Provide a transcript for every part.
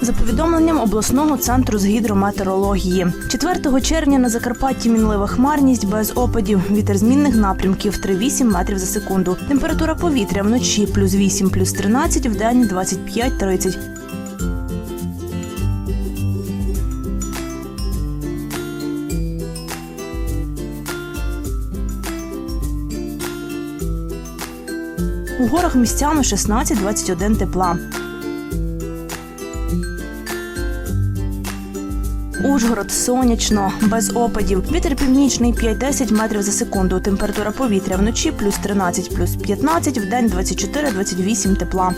За повідомленням обласного центру з гідрометеорології, 4 червня на Закарпатті мінлива хмарність без опадів. Вітер змінних напрямків 3,8 метрів за секунду. Температура повітря вночі плюс 8, плюс 13, вдень 25-30. У горах місцями 16-21 тепла. Ужгород сонячно, без опадів. Вітер північний 5-10 метрів за секунду. Температура повітря вночі плюс 13, плюс 15, вдень 24-28 тепла.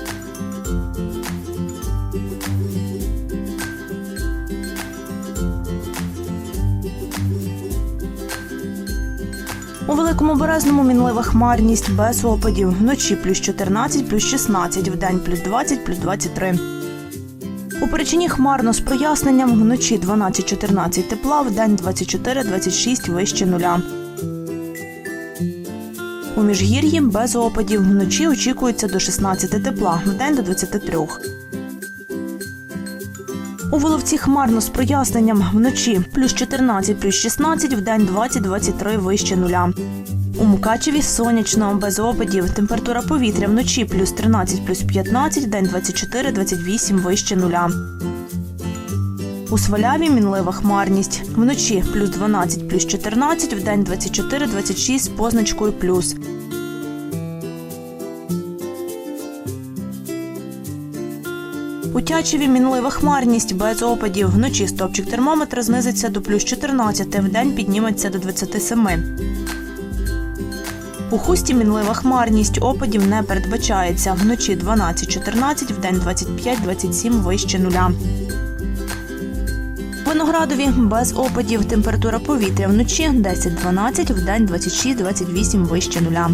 У великому березному мінлива хмарність без опадів. Вночі плюс 14, плюс 16, вдень плюс 20, плюс 23. У Перечині хмарно з проясненням. Вночі 12-14 тепла, вдень 24-26 вище нуля. У Міжгір'ї без опадів. Вночі очікується до 16 тепла, вдень до 23. У Воловці хмарно з проясненням. Вночі плюс 14, плюс 16, вдень 20-23 вище нуля. У Мукачеві сонячно, без опадів. Температура повітря вночі плюс 13, плюс 15, день 24-28 вище нуля. У Сваляві мінлива хмарність. Вночі плюс 12, плюс 14, вдень 24-26 з позначкою плюс. У Тячеві мінлива хмарність без опадів. Вночі стопчик термометра знизиться до плюс 14, вдень підніметься до 27. У хусті мінлива хмарність, опадів не передбачається. Вночі 12-14, вдень 25-27 вище нуля. Виноградові без опадів. Температура повітря вночі 10-12, вдень 26-28 вище нуля.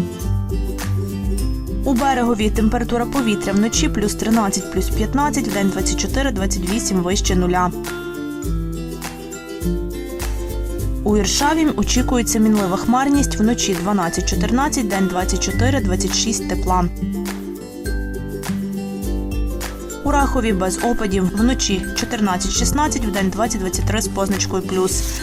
У берегові температура повітря вночі плюс 13, плюс 15, вдень 24-28 вище нуля. У Іршаві очікується мінлива хмарність вночі 12-14, день 24-26 тепла. У Рахові без опадів вночі 14-16, вдень 20-23 з позначкою плюс.